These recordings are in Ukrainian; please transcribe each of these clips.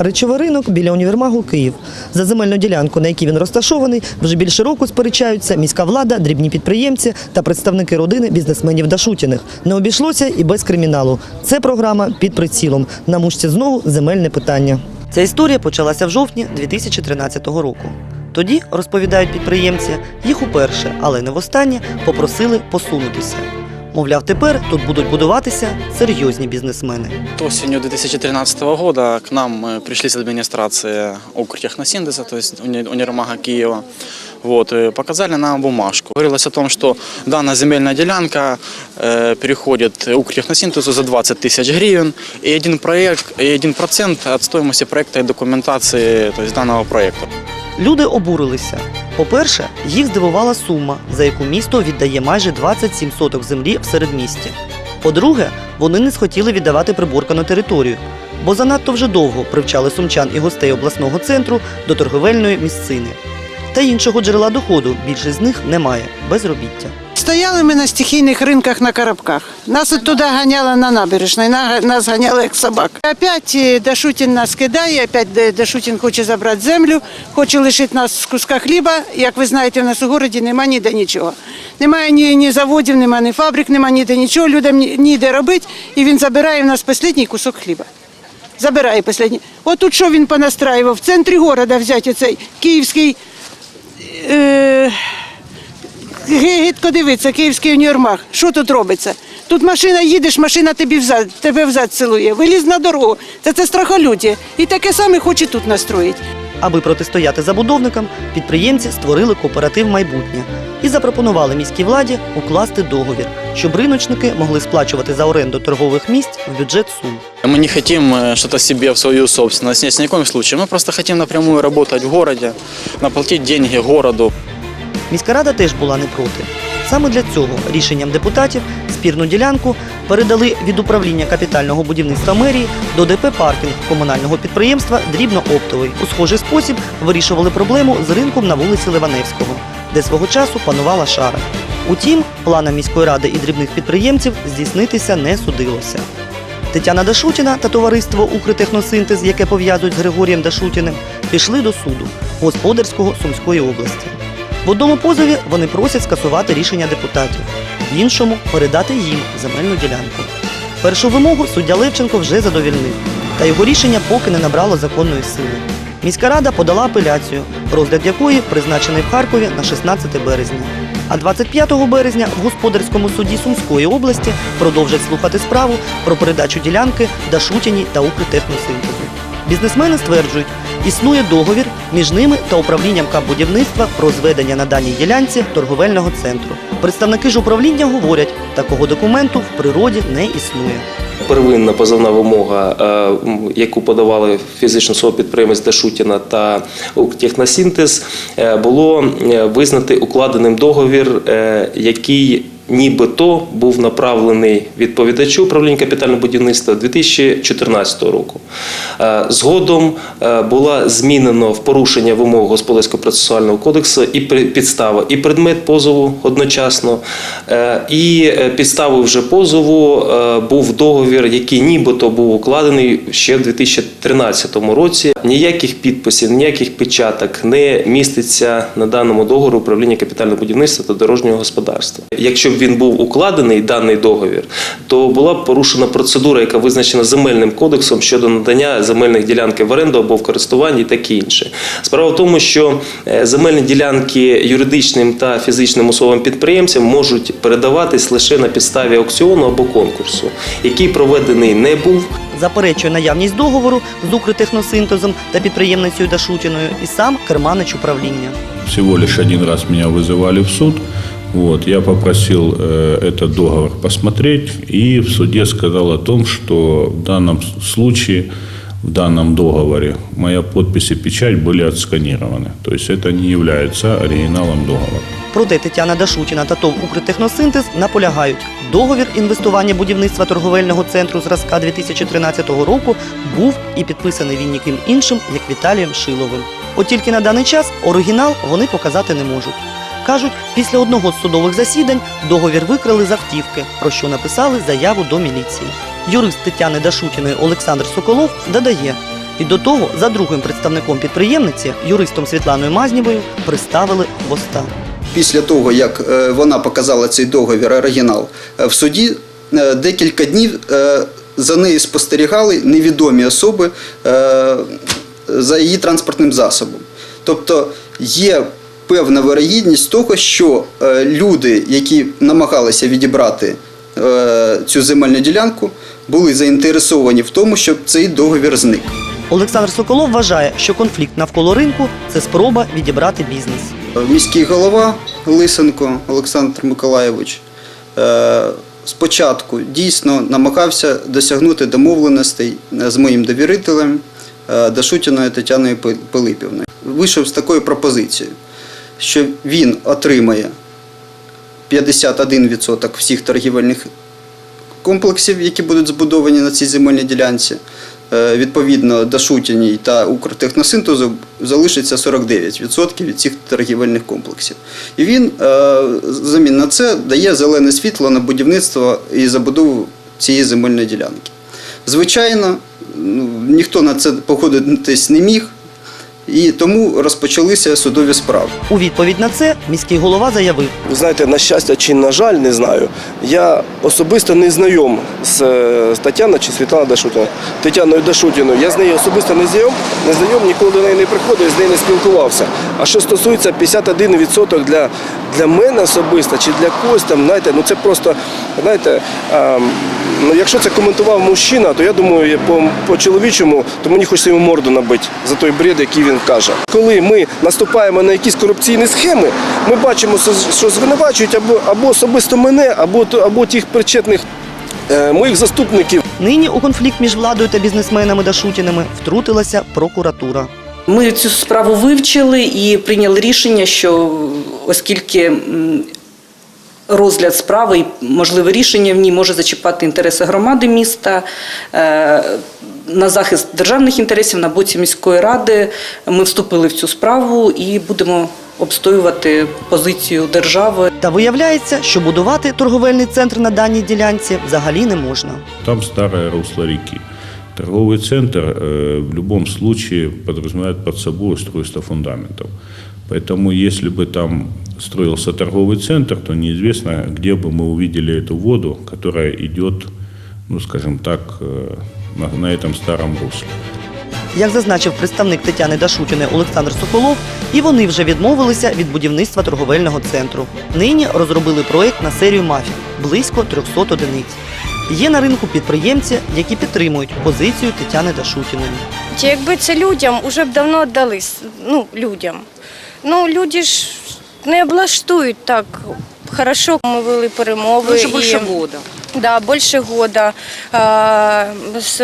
Речовий ринок біля універмагу Київ. За земельну ділянку, на якій він розташований, вже більше року сперечаються міська влада, дрібні підприємці та представники родини бізнесменів Дашутіних. Не обійшлося і без криміналу. Це програма під прицілом. На мушці знову земельне питання. Ця історія почалася в жовтні 2013 року. Тоді, розповідають підприємці, їх уперше, але не востаннє, попросили посунутися. Мовляв, тепер тут будуть будуватися серйозні бізнесмени. Осенью 2013 года к нам э, пришли с администрации Укртехносинтеза, то есть уни- универмага Киева. Вот, и показали нам бумажку. Говорилось о том, что данная земельная делянка э, переходит Укртехносинтезу за 20 тысяч гривен, и один проект, и один процент от стоимости проекта и документации то есть данного проекта. Люди обурилися. По-перше, їх здивувала сума, за яку місто віддає майже 27 соток землі в середмісті. По-друге, вони не схотіли віддавати приборкану територію, бо занадто вже довго привчали сумчан і гостей обласного центру до торговельної місцини. Та іншого джерела доходу більшість з них немає безробіття. Стояли ми на стихійних ринках на Коробках. Нас от туди ганяли на набережній, нас ганяли як собак. Опять е, Дашутін нас кидає, опять Дашутін хоче забрати землю, хоче лишити нас з куска хліба. Як ви знаєте, в нас у городі немає ніде нічого. Немає ні, ні заводів, немає ні фабрик, немає ніде нічого, людям ніде робити, і він забирає в нас останній кусок хліба. Забирає останній. От тут що він понастраював? В центрі города взяти оцей київський. Е- Гидко дивиться, київський універмаг. Що тут робиться? Тут машина їдеш, машина тобі взад, тебе взад цілує. Виліз на дорогу. Це це страхолюдя. І таке саме хоче тут настроїти. Аби протистояти забудовникам, підприємці створили кооператив майбутнє і запропонували міській владі укласти договір, щоб риночники могли сплачувати за оренду торгових місць в бюджет сум. Мы не хотим э, что-то себе в свою собственность, нет, ни в коем случае. Мы просто хотим напрямую работать в городе, наплатить деньги городу, Міська рада теж була не проти. Саме для цього рішенням депутатів спірну ділянку передали від управління капітального будівництва мерії до ДП паркінг комунального підприємства Дрібно-оптовий. У схожий спосіб вирішували проблему з ринком на вулиці Ливаневського, де свого часу панувала шара. Утім, планам міської ради і дрібних підприємців здійснитися не судилося. Тетяна Дашутіна та товариство Укртехносинтез, яке пов'язують з Григорієм Дашутіним, пішли до суду господарського Сумської області. В одному позові вони просять скасувати рішення депутатів, в іншому передати їм земельну ділянку. Першу вимогу суддя Левченко вже задовільнив, та його рішення поки не набрало законної сили. Міська рада подала апеляцію, розгляд якої призначений в Харкові на 16 березня. А 25 березня в господарському суді Сумської області продовжать слухати справу про передачу ділянки Дашутіні та Укртехносинтезу. Бізнесмени стверджують, існує договір між ними та управлінням капбудівництва про зведення на даній ділянці торговельного центру. Представники ж управління говорять, такого документу в природі не існує. Первинна позовна вимога, е, яку подавали фізична особа підприємець Дашутіна та Укртехносинтез, е, було е, визнати укладеним договір, який нібито був направлений відповідачу управління капітального будівництва 2014 року. Е, Згодом е, була змінено в порушення вимог господарського процесуального кодексу і підстава, і предмет позову одночасно. Е, І підставою вже позову був договір, який нібито був укладений ще в 2013 році. Ніяких підписів, ніяких печаток не міститься на даному договорі управління капітального будівництва та дорожнього господарства. Якщо він був укладений даний договір, то була б порушена процедура, яка визначена земельним кодексом щодо надання земельних ділянки в оренду або в користування і таке інше. Справа в тому, що е, земельні ділянки юридичним та фізичним особам підприємцям можуть передаватись лише на підставі аукціону або конкурсу, який проведений не був. Заперечує наявність договору з Укртехносинтезом та підприємницею Дашутіною і сам керманич управління. Всего лишь один раз меня вызывали в суд. Вот, я попросил э, этот договор посмотреть и в суде сказал о том, что в данном с- случае, в данном договоре моя подпись и печать были отсканированы. То есть это не является оригиналом договора. Проте Тетяна Дашутіна та ТОВ «Укртехносинтез» наполягають, договір інвестування будівництва торговельного центру зразка 2013 року був і підписаний він ніким іншим, як Віталієм Шиловим. От тільки на даний час оригінал вони показати не можуть. Кажуть, після одного з судових засідань договір викрали з автівки, про що написали заяву до міліції. Юрист Тетяни Дашутіної Олександр Соколов додає, І до того за другим представником підприємниці, юристом Світланою Мазнєвою, приставили хвоста. Після того, як е, вона показала цей договір оригінал е, в суді, е, декілька днів за нею спостерігали невідомі особи за її транспортним засобом. Тобто є певна вирогідність того, що е, люди, які намагалися відібрати е, цю земельну ділянку, були заінтересовані в тому, щоб цей договір зник. Олександр Соколов вважає, що конфлікт навколо ринку це спроба відібрати бізнес. Міський голова Лисенко Олександр Миколаєвич е, спочатку дійсно намагався досягнути домовленостей з моїм довірителем е, Дашутіною Тетяною Пилипівною. Вийшов з такою пропозицією, що він отримає 51% всіх торгівельних комплексів, які будуть збудовані на цій земельній ділянці. Е, Відповідно, Дашутіній та Укртехносинтезу залишиться 49% від цих торгівельних комплексів. І він е, замін на це дає зелене світло на будівництво і забудову цієї земельної ділянки. Звичайно, ну, ніхто на це погодитись не міг, і тому розпочалися судові справи. У відповідь на це міський голова заявив, Ви знаєте, на щастя чи на жаль, не знаю. Я особисто не знайом з е, Тетяною чи Світланою Дашутіною. Тетяною Дашутіною. Я з нею особисто не знайом, не знайом, ніколи до неї не приходив, з нею не спілкувався. А що стосується 51% для, для мене особисто чи для когось там, знаєте, ну це просто, знаєте, ем, ну якщо це коментував мужчина, то я думаю, по, по чоловічому, то мені хочеться йому морду набити за той бред, який він каже. Коли ми наступаємо на якісь корупційні схеми, ми бачимо, що- звинувачують або, або особисто мене, або, або тих причетних е, моїх заступників. нині у конфлікт між владою та бізнесменами Дашутіними втрутилася прокуратура. Ми цю справу вивчили і прийняли рішення, що оскільки розгляд справи і можливе рішення в ній може зачіпати інтереси громади міста. е, На захист державних інтересів на боці міської ради ми вступили в цю справу і будемо обстоювати позицію держави. Та виявляється, що будувати торговельний центр на даній ділянці взагалі не можна. Там старое русло реки. Торговый центр э, в любом случае подразумевает под собой устройство фундаментов. Поэтому если бы там строился торговый центр, то неизвестно, где бы мы увидели эту воду, которая идет, ну скажем так, э, на, на этом старом русле. Як зазначив представник Тетяни Дашутіної Олександр Соколов, і вони вже відмовилися від будівництва торговельного центру. Нині розробили проєкт на серію мафік близько 300 одиниць. Є на ринку підприємці, які підтримують позицію Тетяни Дашутіної. Чи Якби це людям, уже б давно віддали, ну, людям. Ну, люди ж не облаштують так хорошо. Ми вели перемови. Лучше більше і- года Да, більше года а, з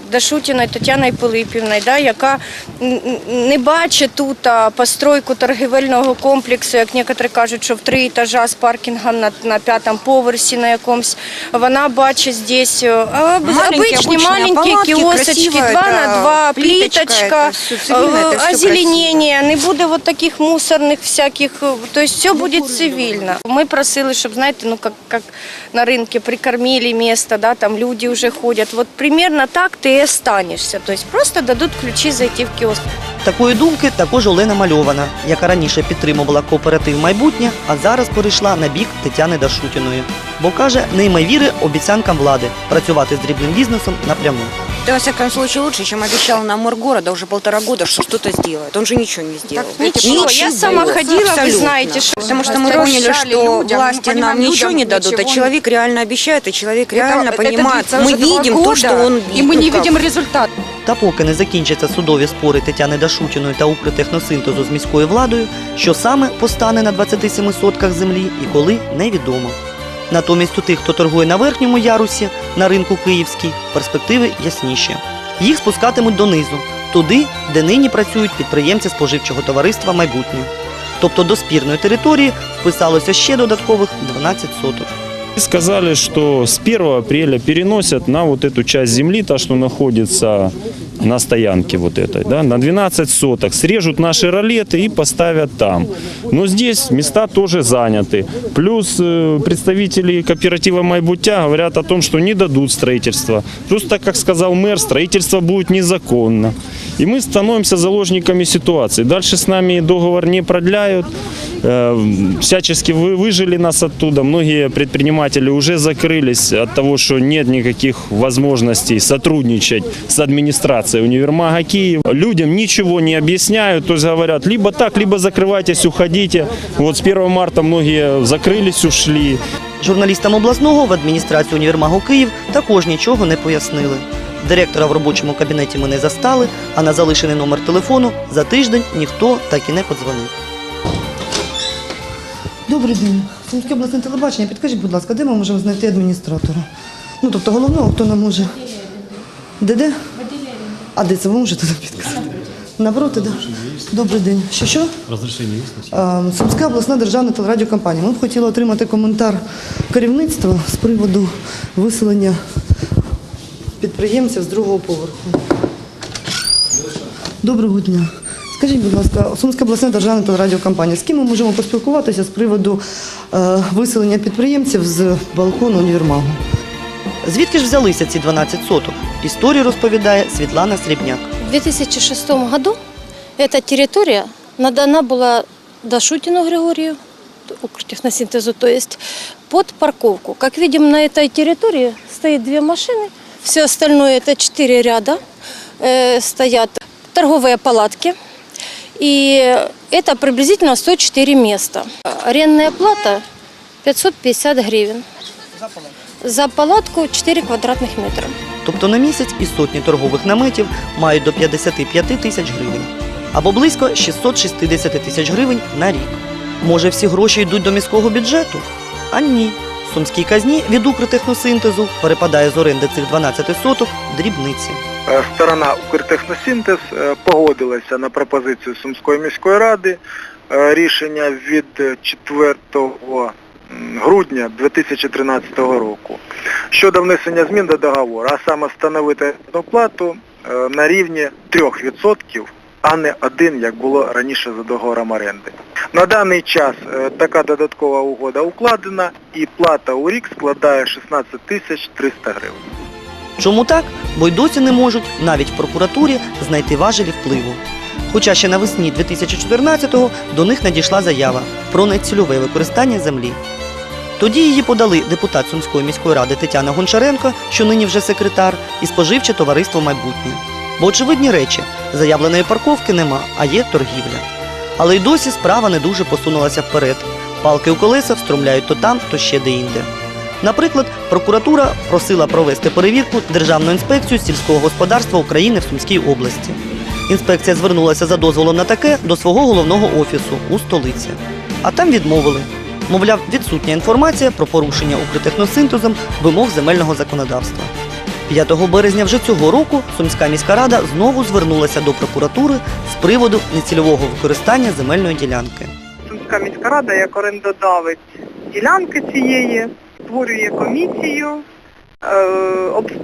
Дашутіною Тетяною Пилипівною, да, яка н- н- не бачить тут а, постройку торгівельного комплексу, як некоторі кажуть, що в три етажа з паркінгом на, на п'ятому поверсі на якомусь. Вона бачить здесь а, об- Маленькие, обичні обычные маленькі палатки, кіосочки, красиво, два это на два, плиточка, пліточка, это всё цивильно, это всё озеленення, не буде вот таких мусорних всяких, э, то есть все буде цивільно. Ми просили, щоб, знаєте, ну как, как на рынке прикормили место, да, там люди уже ходят. Вот примерно так ты и останешься. То есть просто дадут ключи зайти в киоск. Такої думки також Олена Мальована, яка раніше підтримувала кооператив майбутнє, а зараз перейшла на бік Тетяни Дашутіної Бо каже, не йме віри обіцянкам влади працювати з дрібним бізнесом напряму. Это, во всяком случае, лучше, чем обещал нам мэр города уже полтора года, что что-то сделает. Он же ничего не сделал. Ничего, я сама ходила, вы Абсолютно. знаете, что Потому что мы поняли, что власти нам ничего не дадут, а человек реально обещает, и человек реально понимает. Мы видим то, что он... И мы не ну, как, видим результат. Та поки не закінчаться судові спори Тетяни Дашутіної та Укртехносинтезу з міською владою, що саме постане на 27 сотках землі і коли невідомо. Натомість у тих, хто торгує на верхньому ярусі на ринку Київський, перспективи ясніші. Їх спускатимуть донизу, туди, де нині працюють підприємці споживчого товариства майбутнє. Тобто до спірної території вписалося ще додаткових 12 соток. Сказали, что с 1 апреля переносят на вот часть земли, та, что находится на стоянке вот этой, да, на 12 соток, срежут наши ролеты и поставят там. Но здесь места тоже заняты. Плюс э, представители кооператива «Майбутя» говорят о том, что не дадут строительства. Плюс, так как сказал мэр, строительство будет незаконно. И мы становимся заложниками ситуации. Дальше с нами договор не продляют. Э, Всячески вы- выжили нас оттуда. Многие предприниматели уже закрылись от того, что нет никаких возможностей сотрудничать с администрацией универмага Киева. Людям ничего не объясняют, то есть говорят, либо так, либо закрывайтесь, уходите. Вот с 1 марта многие закрылись, ушли. Журналістам обласного в адміністрації універмагу Київ також нічого не пояснили. Директора в робочому кабінеті ми не застали, а на залишений номер телефону за тиждень ніхто так і не подзвонив. Добрий день. Сумське обласне телебачення. Підкажіть, будь ласка, де ми можемо знайти адміністратора? Ну, тобто головного, хто нам може. Де де? А де це ви можете підказати? Напроти, да? Добрий день. Що що? Розрішення є? Сумська обласна державна телерадіокомпанія. Ми б хотіли отримати коментар керівництва з приводу виселення підприємців з другого поверху. Доброго дня. Скажіть, будь ласка, Сумська обласна державна телерадіокомпанія. З ким ми можемо поспілкуватися з приводу е, виселення підприємців з балкону універмагу? Звідки ж взялися ці 12 соток? Історію розповідає Світлана Срібняк. В 2006 году эта территория надана была Дашутину Григорию, Укртехносинтезу, то есть под парковку. Как видим, на этой территории стоит две машины, все остальное это четыре ряда, э, стоят торговые палатки, и это приблизительно 104 места. Арендная плата 550 гривен. За палатку 4 квадратных метра. Тобто на місяць і сотні торгових наметів мають до 55 тисяч гривень. Або близько 660 тисяч гривень на рік. Може, всі гроші йдуть до міського бюджету? А ні. Сумській казні від Укртехносинтезу перепадає з оренди цих 12 соток дрібниці. Е, Сторона Укртехносинтез е, погодилася на пропозицію Сумської міської ради. Е, Рішення від 4 м, грудня 2013 року щодо внесення змін до договору, а саме встановити плату е, на рівні 3%, а не 1, як було раніше за договором оренди. На даний час е, така додаткова угода укладена і плата у рік складає 16 тисяч 300 гривень. Чому так? Бо й досі не можуть навіть в прокуратурі знайти важелі впливу. Хоча ще навесні 2014-го до них надійшла заява про нецільове використання землі. Тоді її подали депутат Сумської міської ради Тетяна Гончаренко, що нині вже секретар, і споживче товариство майбутнє. Бо очевидні речі, заявленої парковки нема, а є торгівля. Але й досі справа не дуже посунулася вперед. Палки у колеса встромляють то там, то ще де-інде. Наприклад, прокуратура просила провести перевірку Державну інспекцію сільського господарства України в Сумській області. Інспекція звернулася за дозволом на таке до свого головного офісу у столиці. А там відмовили. Мовляв, відсутня інформація про порушення укртехносинтезом вимог земельного законодавства. 5 березня вже цього року Сумська міська рада знову звернулася до прокуратури з приводу нецільового використання земельної ділянки. Сумська міська рада як орендодавець ділянки цієї створює комісію,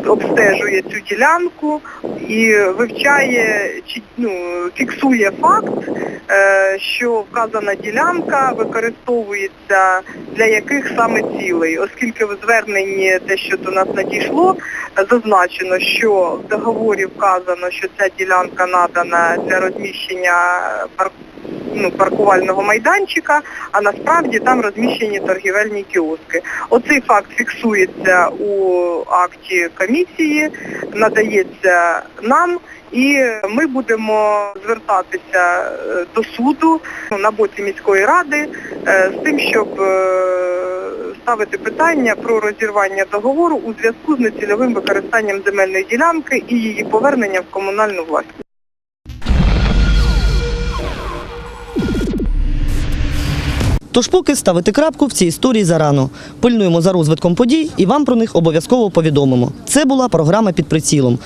обстежує цю ділянку і вивчає чи ну, фіксує факт, е, що вказана ділянка використовується для яких саме цілей, оскільки в зверненні те, що до нас надійшло, зазначено, що в договорі вказано, що ця ділянка надана для розміщення парк ну, паркувального майданчика, а насправді там розміщені торгівельні кіоски. Оцей факт фіксується у акті комісії, надається нам. І ми будемо звертатися е, до суду на боці міської ради е, з тим, щоб е, ставити питання про розірвання договору у зв'язку з нецільовим використанням земельної ділянки і її повернення в комунальну власність. Тож поки ставити крапку в цій історії зарано. Пильнуємо за розвитком подій і вам про них обов'язково повідомимо. Це була програма під прицілом.